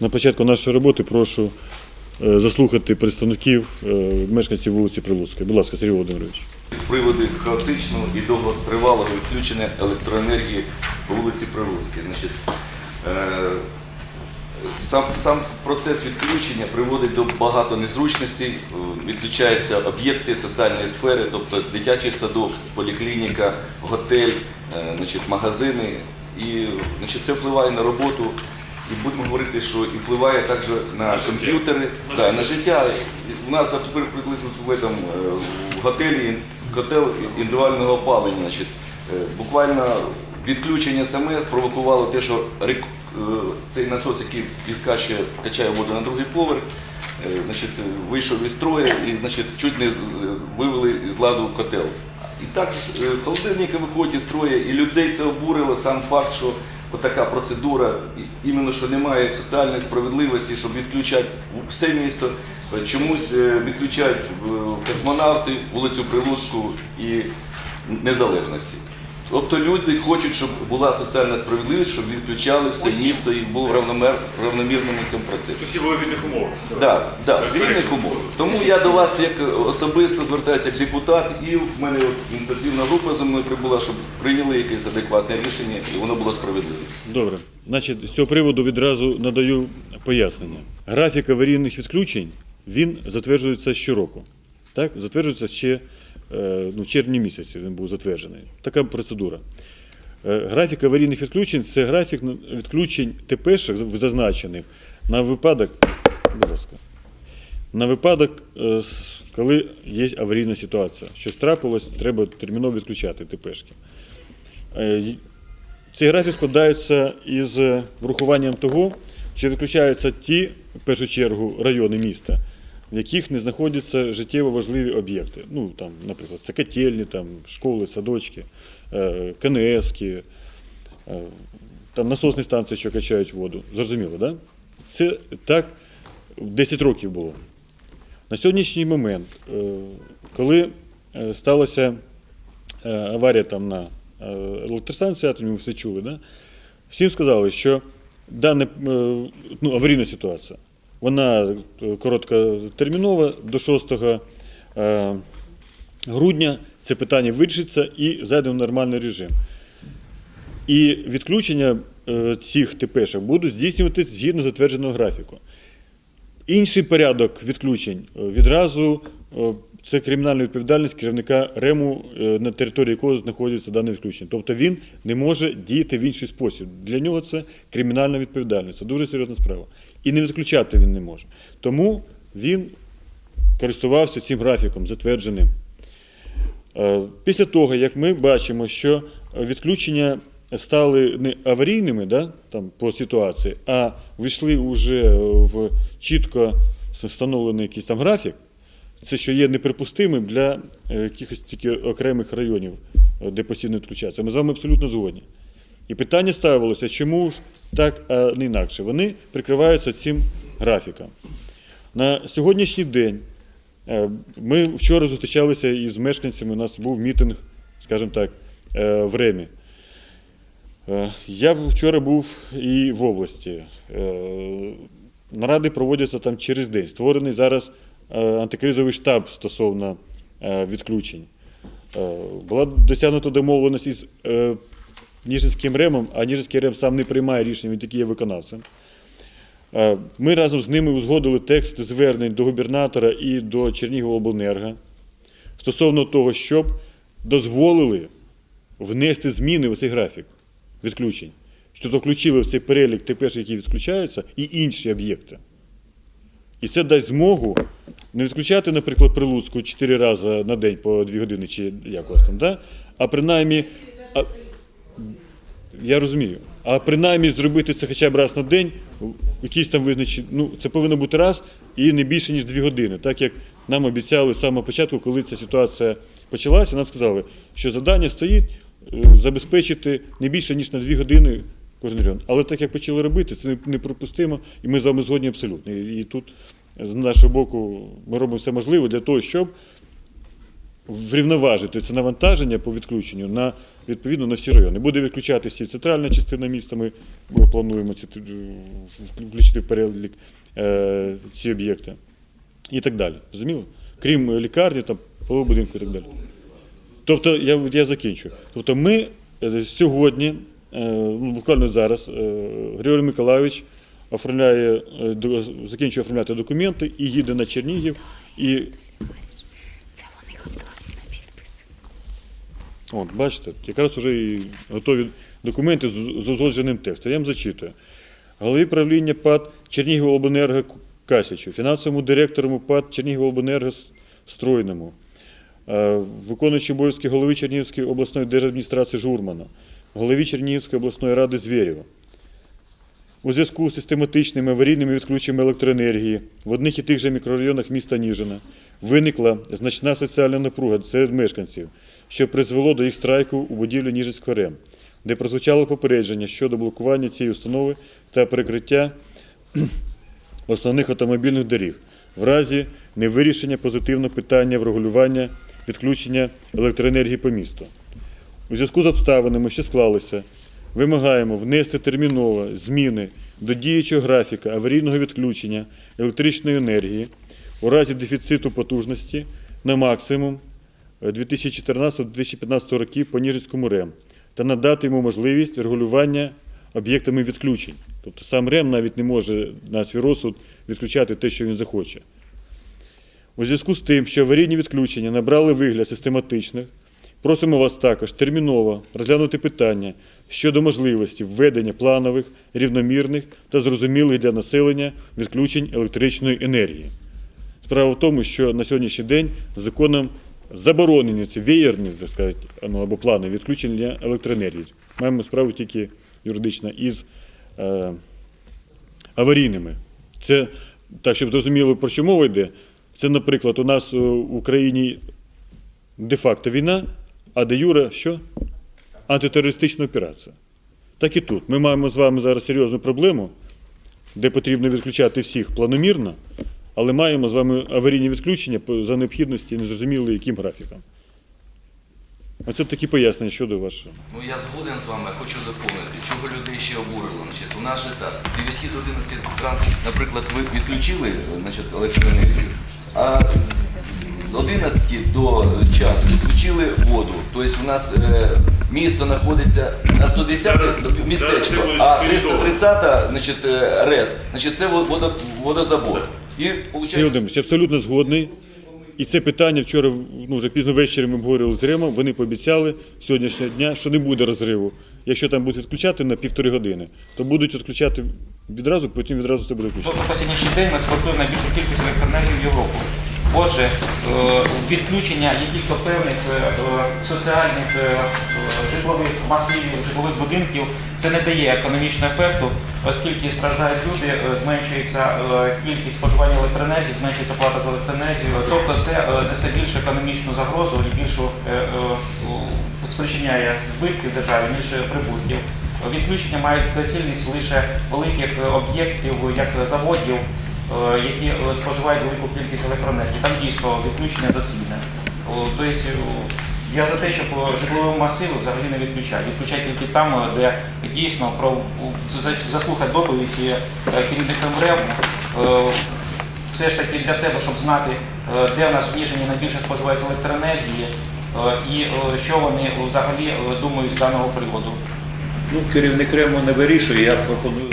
На початку нашої роботи прошу е, заслухати представників е, мешканців вулиці Прилуцької. Будь ласка, Сергій Володимирович. з приводу хаотичного і довготривалого відключення електроенергії по вулиці Прилуцькій. Значить, е, сам, сам процес відключення приводить до багато незручностей, відключаються об'єкти соціальної сфери, тобто дитячий садок, поліклініка, готель, значить, магазини. І значить, це впливає на роботу. І будемо говорити, що і впливає також на комп'ютери, да, на життя. У нас тепер приблизно в этом, е, в готелі готель індивідуального опалення. Значить, е, буквально відключення саме спровокувало те, що рек- е, цей насос, який відкачує, качає воду на другий поверх, значить, вийшов із строю і значить, чуть не вивели з ладу котел. І так е, холодильники виходять із строя, і людей це обурило сам факт, що така процедура, іменно що немає соціальної справедливості, щоб відключати все місто. Е, Чомусь е, відключають космонавти, вулицю Прилуцьку і незалежності. Тобто люди хочуть, щоб була соціальна справедливість, щоб відключали все місто і було равномер, равномірним у цьому процесі. Всі були в різних умовах. Да, да, в рівних умовах. Тому я до вас як особисто звертаюся як депутат, і в мене от ініціативна група за мною прибула, щоб прийняли якесь адекватне рішення, і воно було справедливе. Добре. Значить, з цього приводу відразу надаю пояснення. Графік аварійних відключень він затверджується щороку. Так? Затверджується ще ну, червні місяці він був затверджений. Така процедура. Е, Графік аварійних відключень це графік ну, відключень ТПшок зазначених на випадок, будь ласка, на випадок, е, коли є аварійна ситуація. Щось трапилось, треба терміново відключати ТПшки. Е, цей графік складається із е, врахуванням того, що відключаються ті, в першу чергу, райони міста, в яких не знаходяться життєво важливі об'єкти. Ну, там, наприклад, це котельні, там, школи, садочки, е, КНСки, е, там насосні станції, що качають воду. Зрозуміло, так? Да? Це так 10 років було. На сьогоднішній момент, е, коли сталася аварія там на електростанції атомній, ми все чули, да? всім сказали, що дана ну, аварійна ситуація, вона е, короткотермінова до 6 е, грудня це питання вирішиться і зайде в нормальний режим. І відключення е, цих ТПшок будуть здійснюватися згідно затвердженого графіку. Інший порядок відключень відразу це кримінальна відповідальність керівника РЕМу, на території якого знаходиться дане відключення. Тобто він не може діяти в інший спосіб. Для нього це кримінальна відповідальність. Це дуже серйозна справа. І не відключати він не може. Тому він користувався цим графіком затвердженим. Е, Після того, як ми бачимо, що відключення стали не аварійними да, там, по ситуації, а вийшли вже в чітко встановлений якийсь там графік, це що є неприпустимим для е, якихось тільки окремих районів, е, де постійно відключаються. Ми з вами абсолютно згодні. І питання ставилося, чому ж так, а не інакше. Вони прикриваються цим графіком. На сьогоднішній день е, ми вчора зустрічалися із мешканцями, у нас був мітинг, скажімо так, е, в Ремі. Е, Я вчора був і в області. Наради проводяться там через день. Створений зараз антикризовий штаб стосовно відключень. Була досягнута домовленість із Ніжинським ремом, а Ніжинський рем сам не приймає рішення, він тільки є виконавцем. Е, Ми разом з ними узгодили текст звернень до губернатора і до Черніговобленерго стосовно того, щоб дозволили внести зміни в цей графік відключень, що включили в цей перелік ТПш, які відключаються, і інші об'єкти. І це дасть змогу не відключати, наприклад, Прилуцьку 4 рази на день по 2 години чи якось там, да? а принаймні. Я розумію. А принаймні зробити це хоча б раз на день, в якийсь там визначені, ну це повинно бути раз і не більше, ніж дві години. Так як нам обіцяли з самого початку, коли ця ситуація почалася, нам сказали, що завдання стоїть е, забезпечити не більше, ніж на дві години кожен район. Але так як почали робити, це не- неприпустимо, і ми з вами згодні абсолютно. І тут з нашого боку ми робимо все можливе для того, щоб врівноважити це навантаження по відключенню на відповідно на всі райони. Буде відключатися і центральна частина міста. Ми плануємо ці, е, включити в перелік е, ці об'єкти і так далі. Розуміло? Крім е, лікарні, там, будинку і так далі. Тобто, я, я закінчу. Тобто, ми е, сьогодні, ну, буквально зараз, Григорій Миколайович оформляє, закінчує оформляти документи і їде на Чернігів. І Це вони готові на підпис. От, бачите, якраз вже і готові документи з узгодженим текстом. Я вам зачитую. Голові правління ПАД Чернігівобленерго Касічу, фінансовому директору ПАД Чернігівобленерго Стройному, е, виконуючий обов'язки голови Чернігівської обласної держадміністрації Журмана, голові Чернігівської обласної ради Звєрєва. У зв'язку з систематичними аварійними відключеннями електроенергії в одних і тих же мікрорайонах міста Ніжина виникла значна соціальна напруга серед мешканців, що призвело до їх страйку у будівлі Ніжинського РЕМ, де прозвучало попередження щодо блокування цієї установи та перекриття основних автомобільних доріг в разі невирішення позитивного питання врегулювання відключення електроенергії по місту. У зв'язку з обставинами, що склалися, вимагаємо внести терміново зміни до діючого графіка аварійного відключення електричної енергії у разі дефіциту потужності на максимум 2014-2015 років по Ніжинському РЕМ та надати йому можливість регулювання об'єктами відключень. Тобто сам РЕМ навіть не може на свій розсуд відключати те, що він захоче. У зв'язку з тим, що аварійні відключення набрали вигляд систематичних, просимо вас також терміново розглянути питання щодо можливості введення планових, рівномірних та зрозумілих для населення відключень електричної енергії. Справа в тому, що на сьогоднішній день законом заборонені ці веєрні, так сказати, ну, або плани відключення електроенергії. Маємо справу тільки юридично із е, аварійними. Це так, щоб зрозуміло, про що мова йде. Це, наприклад, у нас е, в Україні де-факто війна, а де юре що? Антитерористична операція. Так і тут. Ми маємо з вами зараз серйозну проблему, де потрібно відключати всіх планомірно, але маємо з вами аварійні відключення за необхідності незрозуміло яким графіком. Оце такі пояснення щодо вашого. Ну я згоден з вами, хочу доповнити, чого людей ще обурило. Значить, у нас же так, з 9 до 11 ранку, наприклад, ви відключили значить, електроенергію, а з 11 до часу відключили воду. Тобто у нас е, місто знаходиться на 110 містечко, а 330 значить, е, РЕС, значить, це водозабор. І Сергій Володимирович, я абсолютно згодний. І це питання вчора, ну вже пізно ввечері ми обговорювали з Римом. вони пообіцяли сьогоднішнього дня, що не буде розриву. Якщо там будуть відключати на півтори години, то будуть відключати відразу, потім відразу це буде включати. Останній день ми експортуємо найбільшу кількість електроенергії в Європу. Отже, е, відключення якихось певних е, е, соціальних житлових масивів, житлових будинків, це не дає економічного ефекту, оскільки страждають люди, зменшується кількість споживання електроенергії, зменшується плата за електроенергію. Тобто це несе більшу економічну загрозу і більшу спричиняє збитків державі, ніж прибутків. Відключення мають доцільність лише великих об'єктів, як заводів, які е, споживають велику кількість електроенергії. Там дійсно відключення доцільне. Тобто е, я за те, щоб е, житлові масиви взагалі не відключати. Відключати тільки там, е, де дійсно про заслухати доповіді е, керівника МРЕВ, е, все ж таки для себе, щоб знати, е, де в нас в Ніжині найбільше споживають електроенергії е, і е, що вони взагалі е, думають з даного приводу. Ну, керівник Рему не вирішує. Я пропоную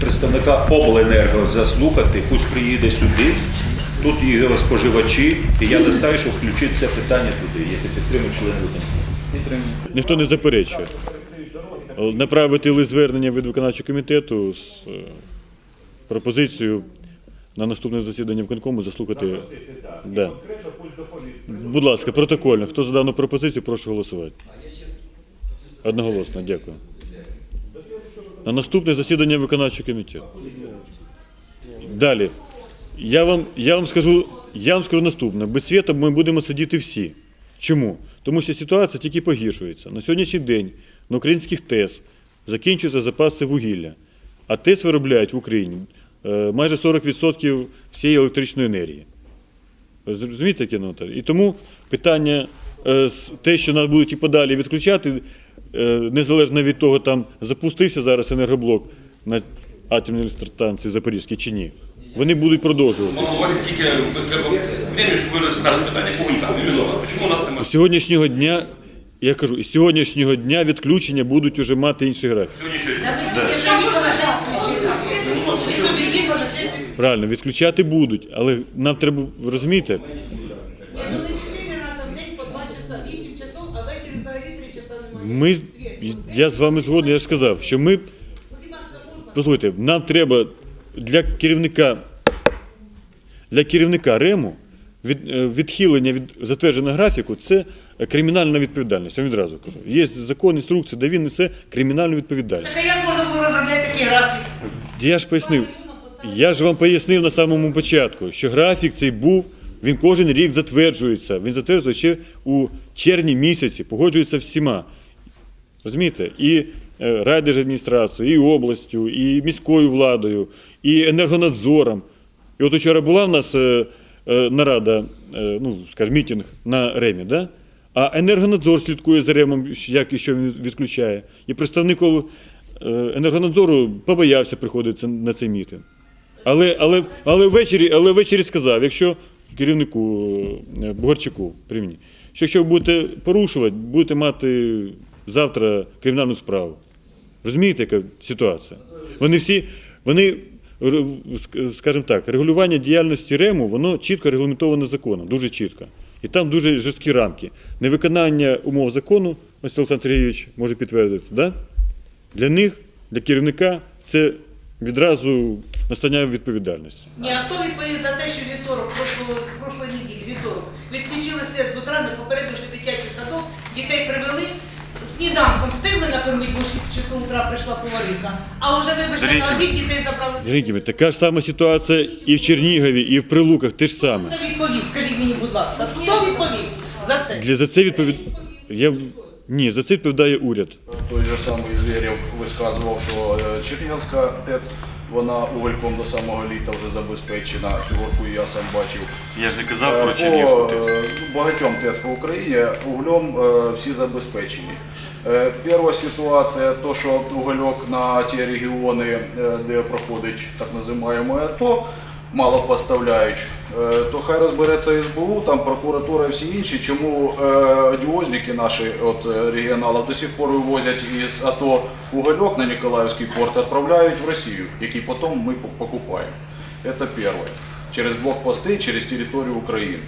представника обленерго заслухати, пусть приїде сюди. Тут є споживачі, і я достаю, щоб включити це питання туди, якщо підтримує член. Ніхто не заперечує. Направити лист звернення від виконавчого комітету з е, пропозицією на наступне засідання виконкому заслухати. Да. Будь ласка, протокольно. Хто за дану пропозицію, прошу голосувати. Одноголосно, дякую. На наступне засідання виконавчого комітету. Далі. Я вам, я вам скажу, я вам скажу наступне. Без світу ми будемо сидіти всі. Чому? Тому що ситуація тільки погіршується. На сьогоднішній день на українських ТЕС закінчуються запаси вугілля, а ТЕС виробляють в Україні е, майже 40% всієї електричної енергії. Розумієте, яке? І тому питання е, те, що нас будуть і подалі відключати, незалежно від того, там запустився зараз енергоблок на атомній електростанції Запорізькій чи ні. Вони будуть продовжувати. З сьогоднішнього дня, я кажу, із сьогоднішнього дня відключення будуть уже мати інший графік. Сьогодні що? Правильно, відключати будуть, але нам треба, розумієте, ми, я з вами згодний, я ж сказав, що ми, послухайте, нам треба для керівника, для керівника РЕМу від, е, відхилення від затвердженого графіку це кримінальна відповідальність. Я відразу кажу. Є закон, інструкція, де він несе кримінальну відповідальність. Так а як можна було розробляти такий графік? Я ж пояснив, я ж вам пояснив на самому початку, що графік цей був, він кожен рік затверджується. Він затверджується ще у червні місяці, погоджується всіма. Розумієте? І е, райдержадміністрацією, і областю, і міською владою, і енергонадзором. І от вчора була в нас е, е, нарада, ну, скажімо, мітинг на РЕМі, да? а енергонадзор слідкує за РЕМом, як і що він відключає. І представник енергонадзору побоявся приходити на цей мітинг. Але, але, але, ввечері, але ввечері сказав, якщо керівнику Бугарчуку при мені, що якщо ви будете порушувати, будете мати завтра кримінальну справу. Розумієте, яка ситуація? Вони всі, вони, скажімо так, регулювання діяльності РЕМу, воно чітко регламентоване законом, дуже чітко. І там дуже жорсткі рамки. Невиконання умов закону, ось Олександр Сергійович може підтвердити, да? для них, для керівника, це відразу настання відповідальності. Ні, а хто відповів за те, що вівторок, прошлої неділі, вівторок, відключили світ з утра, не попередивши дитячий садок, дітей привели, сніданком встигли накормити, бо 6 часов утра прийшла поваринка, а вже, вибачте, на обід обід дітей забрали. Дорогі, така ж сама ситуація і в Чернігові, і в Прилуках те ж саме. Хто відповів, скажіть мені, будь ласка, хто відповів за це? Для за це відповід... Я... Ні, за це відповідає уряд. Той же самий Звєрєв висказував, що е, Чернігівська ТЕЦ, вона угольком до самого літа вже забезпечена. Цю горку я сам бачив. Я ж не казав про чи багатьом ТЕЦ по Україні углем е, всі забезпечені. Е, Перша ситуація, то що угольок на ті регіони, е, де проходить так називаємо АТО, мало поставляють, е, то хай розбереться СБУ, там прокуратура і всі інші, чому е, одіозники наші от е, регіоналів до сих пор вивозять із АТО угольок на Ніколаївський порт, відправляють в Росію, який потім ми покупаємо. Это первое. Через блокпосты, через территорию Украины.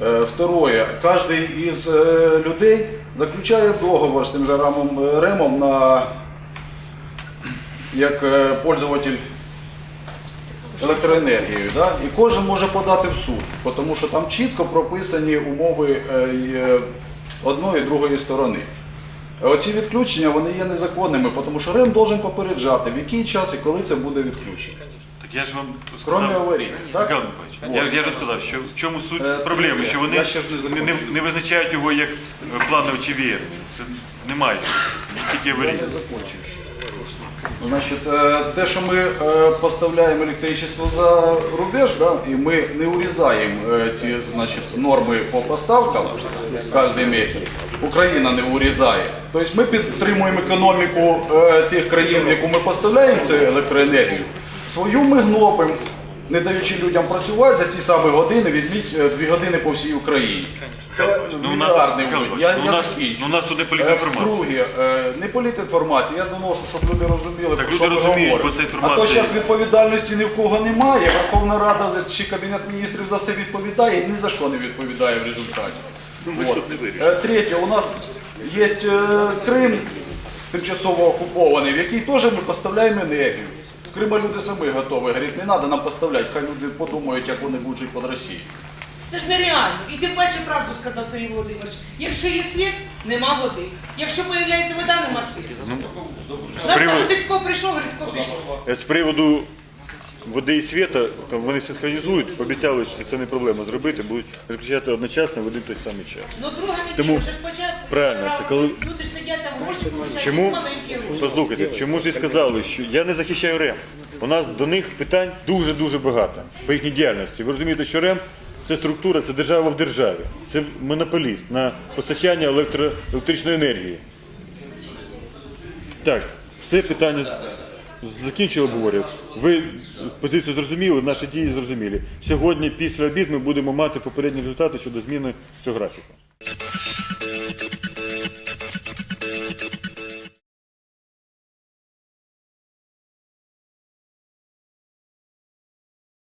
Э, Второе. Каждый из э, людей заключає договор з тим же Рамом е, Ремом на як е, пользователь електроенергією. Да? І кожен може подати в суд, тому що там чітко прописані умови е, е, одної і другої сторони. Оці відключення вони є незаконними, тому що РЕМ должен попереджати, в який час і коли це буде відключено. Так я ж вам Кроме аварій. Так? Михайло я, я ж сказав, що в чому суть Е, проблеми, що вони не не, не, визначають його як плановий чи вієр. Це немає. Тільки Я не закончив. Значить, е, те, що ми е, поставляємо електричество за рубеж, да, і ми не урізаємо е, ці значить, норми по поставкам кожен місяць, Україна не урізає. Тобто ми підтримуємо економіку тих країн, в яку ми поставляємо цю електроенергію. Свою ми гнобимо, не даючи людям працювати за ці самі години, візьміть е, дві години по всій Україні. Це Ну, у нас, мільярдний Михайло вид. Я, ну, у я нас, закінчу. ну, у нас Е, політінформація. Друге, е, не політінформація, я доношу, щоб люди розуміли, Так про люди що ми розуміють, говоримо. бо це А то інформація- зараз відповідальності ні в кого немає, Верховна Рада за- чи Кабінет міністрів за все відповідає і ні за що не відповідає в результаті. От. Е, Третє, у нас є Крим тимчасово окупований, в який теж ми поставляємо енергію. З Крима люди самі готові. Говорять, не треба нам поставляти, хай люди подумають, як вони будуть жити під Росією. Це ж нереально. І ти бачиш правду сказав Сергій Володимирович. Якщо є світ, нема води. Якщо з'являється вода, нема світу. Приводу- Грицько прийшов, Грицько пішов. З приводу води і світа, там вони синхронізують, пообіцяли, що це не проблема зробити, будуть відключати одночасно в один той самий час. Ну друга неділя Тому- вже спочатку. Правильно, так коли- Люди ж сидять там гроші, получають Чому? маленькі гроші. Послухайте, чому ж і сказали, що я не захищаю РЕМ. У нас до них питань дуже-дуже багато по їхній діяльності. Ви розумієте, що РЕМ це структура, це держава в державі. Це монополіст на постачання електро, електричної енергії. Так, все питання закінчили обговорення. Ви позицію зрозуміли, наші дії зрозумілі. Сьогодні, після обід, ми будемо мати попередні результати щодо зміни цього графіку.